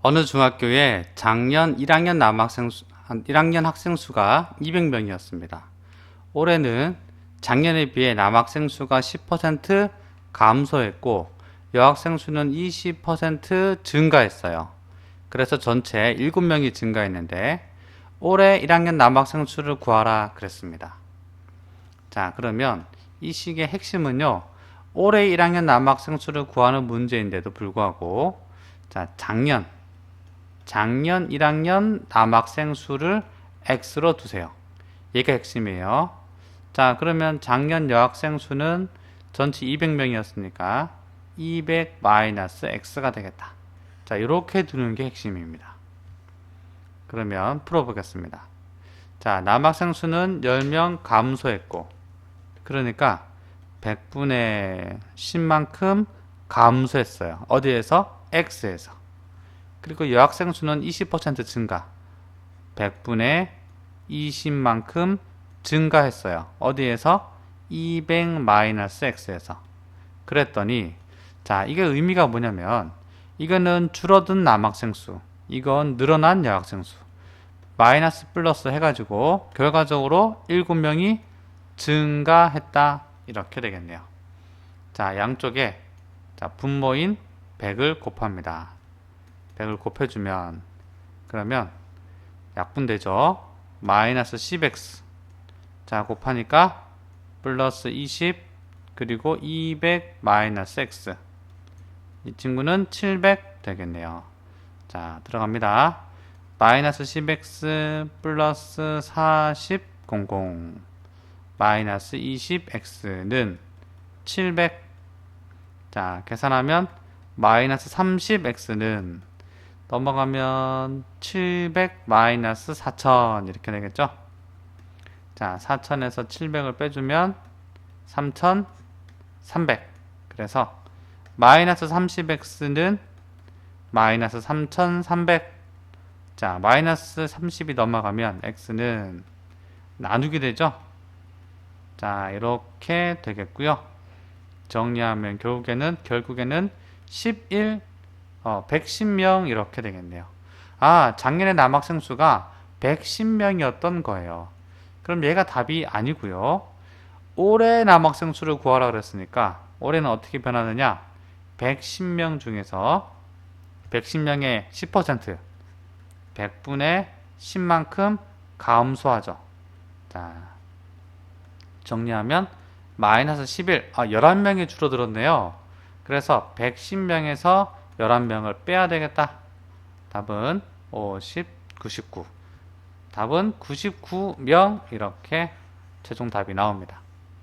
어느 중학교에 작년 1학년 남학생 수, 한 1학년 학생 수가 200명이었습니다. 올해는 작년에 비해 남학생 수가 10% 감소했고 여학생 수는 20% 증가했어요. 그래서 전체 7명이 증가했는데 올해 1학년 남학생 수를 구하라 그랬습니다. 자, 그러면 이 식의 핵심은요. 올해 1학년 남학생 수를 구하는 문제인데도 불구하고 자, 작년 작년 1학년 남학생 수를 x로 두세요. 얘가 핵심이에요. 자, 그러면 작년 여학생 수는 전체 200명이었으니까 200 마이너스 x가 되겠다. 자, 이렇게 두는 게 핵심입니다. 그러면 풀어보겠습니다. 자, 남학생 수는 10명 감소했고, 그러니까 100분의 10만큼 감소했어요. 어디에서? x에서. 그리고 여학생 수는 20% 증가. 100분의 20만큼 증가했어요. 어디에서? 200 마이너스 x에서. 그랬더니 자, 이게 의미가 뭐냐면 이거는 줄어든 남학생 수, 이건 늘어난 여학생 수. 마이너스 플러스 해 가지고 결과적으로 7명이 증가했다. 이렇게 되겠네요. 자, 양쪽에 자, 분모인 100을 곱합니다. 100을 곱해주면 그러면 약분되죠. 마이너스 10x 자 곱하니까 플러스 20 그리고 200 마이너스 x 이 친구는 700 되겠네요. 자 들어갑니다. 마이너스 10x 플러스 40 00 마이너스 20x는 700 자, 계산하면 마이너스 30x는 넘어가면 700 마이너스 4000 이렇게 되겠죠? 자, 4000에서 700을 빼주면 3300 그래서 마이너스 30x는 마이너스 3300 자, 마이너스 30이 넘어가면 x는 나누게 되죠? 자, 이렇게 되겠고요. 정리하면 결국에는 결국에는 11 어, 110명 이렇게 되겠네요. 아, 작년에 남학생 수가 110명이었던 거예요. 그럼 얘가 답이 아니고요. 올해 남학생 수를 구하라 그랬으니까 올해는 어떻게 변하느냐? 110명 중에서 110명의 10% 100분의 10만큼 감소하죠. 자, 정리하면 마이너스 11, 아, 11명이 줄어들었네요. 그래서 110명에서 11명을 빼야 되겠다. 답은 50, 99. 답은 99명 이렇게 최종 답이 나옵니다.